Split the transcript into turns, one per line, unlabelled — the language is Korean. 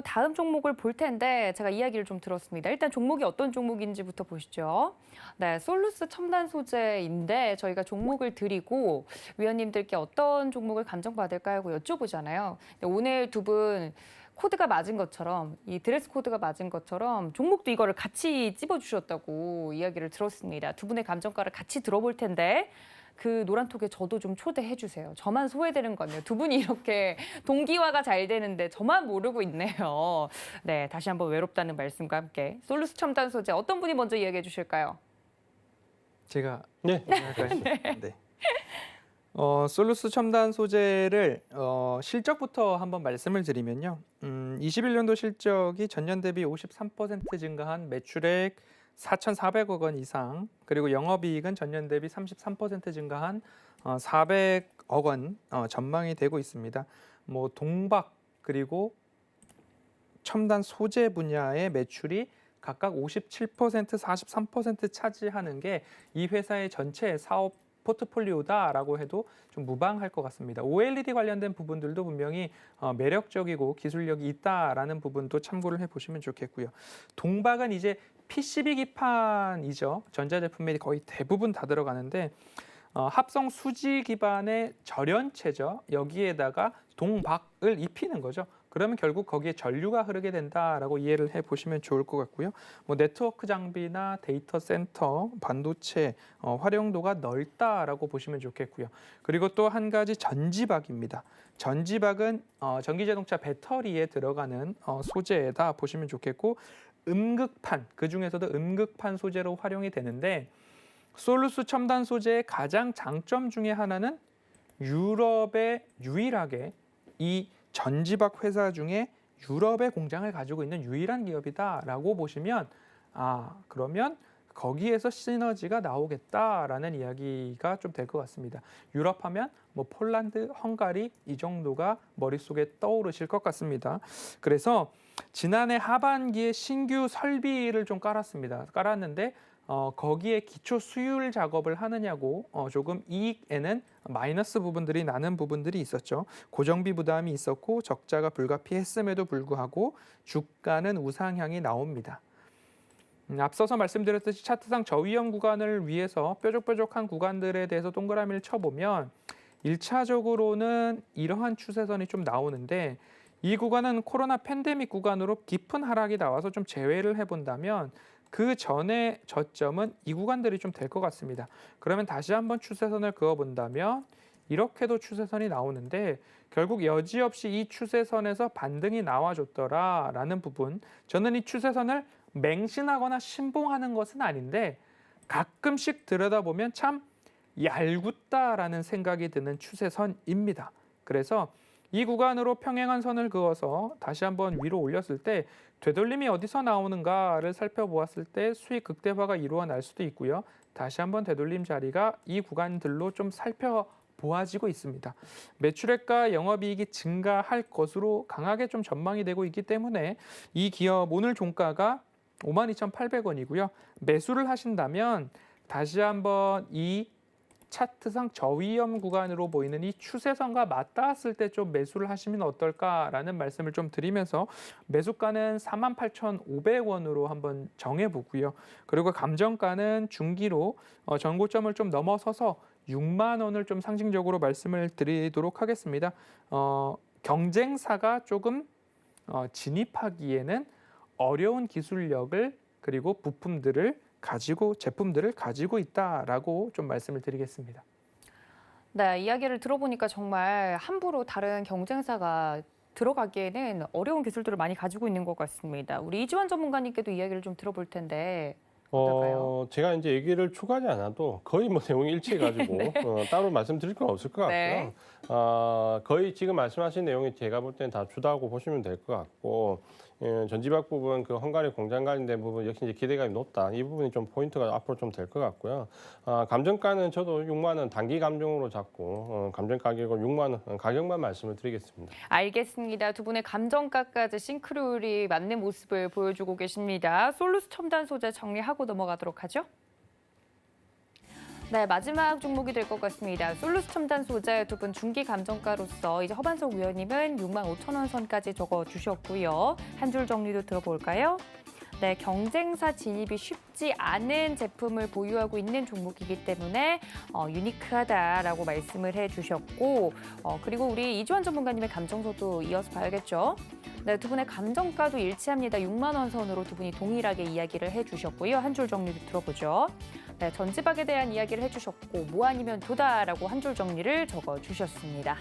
다음 종목을 볼 텐데 제가 이야기를 좀 들었습니다. 일단 종목이 어떤 종목인지부터 보시죠. 네, 솔루스 첨단 소재인데 저희가 종목을 드리고 위원님들께 어떤 종목을 감정받을까 하고 여쭤보잖아요. 오늘 두분 코드가 맞은 것처럼 이 드레스 코드가 맞은 것처럼 종목도 이거를 같이 찝어주셨다고 이야기를 들었습니다. 두 분의 감정가를 같이 들어볼 텐데 그 노란톡에 저도 좀 초대해 주세요. 저만 소외되는 거네요. 두 분이 이렇게 동기화가 잘 되는데 저만 모르고 있네요. 네, 다시 한번 외롭다는 말씀과 함께 솔루스 첨단 소재 어떤 분이 먼저 이야기해 주실까요?
제가
네.
할까요? 네. 어, 솔루스 첨단 소재를 어, 실적부터 한번 말씀을 드리면요. 음, 21년도 실적이 전년 대비 53% 증가한 매출액 4,400억 원 이상, 그리고 영업이익은 전년 대비 33% 증가한 어, 400억 원 어, 전망이 되고 있습니다. 뭐 동박 그리고 첨단 소재 분야의 매출이 각각 57%, 43% 차지하는 게 이 회사의 전체 사업 포트폴리오다라고 해도 좀 무방할 것 같습니다. OLED 관련된 부분들도 분명히 어, 매력적이고 기술력이 있다라는 부분도 참고를 해보시면 좋겠고요. 동박은 이제 PCB 기판이죠. 전자제품에 거의 대부분 다 들어가는데 어, 합성 수지 기반의 절연체죠. 여기에다가 동박을 입히는 거죠. 그러면 결국 거기에 전류가 흐르게 된다라고 이해를 해 보시면 좋을 것 같고요. 뭐 네트워크 장비나 데이터 센터, 반도체 어, 활용도가 넓다라고 보시면 좋겠고요. 그리고 또 한 가지 전지박입니다. 전지박은 어, 전기자동차 배터리에 들어가는 어, 소재다 보시면 좋겠고 음극판 그 중에서도 음극판 소재로 활용이 되는데 솔루스 첨단 소재의 가장 장점 중에 하나는 유럽에 유일하게 이 전지박 회사 중에 유럽의 공장을 가지고 있는 유일한 기업이다라고 보시면 아 그러면 거기에서 시너지가 나오겠다라는 이야기가 좀 될 것 같습니다. 유럽 하면 뭐 폴란드, 헝가리 이 정도가 머릿속에 떠오르실 것 같습니다. 그래서 지난해 하반기에 신규 설비를 좀 깔았습니다. 깔았는데 어, 거기에 기초 수율 작업을 하느냐고 어, 조금 이익에는 마이너스 부분들이 나는 부분들이 있었죠. 고정비 부담이 있었고 적자가 불가피했음에도 불구하고 주가는 우상향이 나옵니다. 음, 앞서서 말씀드렸듯이 차트상 저위험 구간을 위해서 뾰족뾰족한 구간들에 대해서 동그라미를 쳐보면 일차적으로는 이러한 추세선이 좀 나오는데 이 구간은 코로나 팬데믹 구간으로 깊은 하락이 나와서 좀 제외를 해본다면 그 전에 저점은 이 구간들이 좀 될 것 같습니다. 그러면 다시 한번 추세선을 그어본다면 이렇게도 추세선이 나오는데 결국 여지없이 이 추세선에서 반등이 나와줬더라라는 부분 저는 이 추세선을 맹신하거나 신봉하는 것은 아닌데 가끔씩 들여다보면 참 얄궂다라는 생각이 드는 추세선입니다. 그래서 이 구간으로 평행한 선을 그어서 다시 한번 위로 올렸을 때 되돌림이 어디서 나오는가를 살펴보았을 때 수익 극대화가 이루어날 수도 있고요. 다시 한번 되돌림 자리가 이 구간들로 좀 살펴 보아지고 있습니다. 매출액과 영업이익이 증가할 것으로 강하게 좀 전망이 되고 있기 때문에 이 기업 오늘 종가가 52,800원이고요. 매수를 하신다면 다시 한번 이 차트상 저위험 구간으로 보이는 이 추세선과 맞닿았을 때 좀 매수를 하시면 어떨까라는 말씀을 좀 드리면서 매수가는 48,500원으로 한번 정해보고요. 그리고 감정가는 중기로 어, 전고점을 좀 넘어서서 6만 원을 좀 상징적으로 말씀을 드리도록 하겠습니다. 어, 경쟁사가 조금 어, 진입하기에는 어려운 기술력을 그리고 부품들을 가지고 제품들을 가지고 있다라고 좀 말씀을 드리겠습니다.
네, 이야기를 들어보니까 정말 함부로 다른 경쟁사가 들어가기에는 어려운 기술들을 많이 가지고 있는 것 같습니다. 우리 이지원 전문가님께도 이야기를 좀 들어볼 텐데 어떨까요?
어, 제가 이제 얘기를 추가하지 않아도 거의 뭐 내용이 일치해가지고
네.
어, 따로 말씀드릴 건 없을 것 같고요.
네.
어, 거의 지금 말씀하신 내용이 제가 볼 때는 다 주다고 보시면 될 것 같고 예, 전지박 부분 그 헝가리 공장 관련된 부분 역시 이제 기대감이 높다. 이 부분이 좀 포인트가 앞으로 좀 될 것 같고요. 아, 감정가는 저도 6만 원 단기 감정으로 잡고 어, 감정 가격을 6만 원 어, 가격만 말씀을 드리겠습니다.
알겠습니다. 두 분의 감정가까지 싱크로율이 맞는 모습을 보여주고 계십니다. 솔루스 첨단 소재 정리하고 넘어가도록 하죠. 네, 마지막 종목이 될 것 같습니다. 솔루스 첨단 소재 두 분 중기 감정가로서 이제 허반석 위원님은 6만 5천 원 선까지 적어 주셨고요. 한 줄 정리도 들어볼까요? 네, 경쟁사 진입이 쉽지 않은 제품을 보유하고 있는 종목이기 때문에 어, 유니크하다라고 말씀을 해주셨고 어, 그리고 우리 이주환 전문가님의 감정서도 이어서 봐야겠죠. 네, 두 분의 감정가도 일치합니다. 6만 원 선으로 두 분이 동일하게 이야기를 해주셨고요. 한 줄 정리도 들어보죠. 네, 전지박에 대한 이야기를 해주셨고 뭐 아니면 도다라고 한 줄 정리를 적어주셨습니다.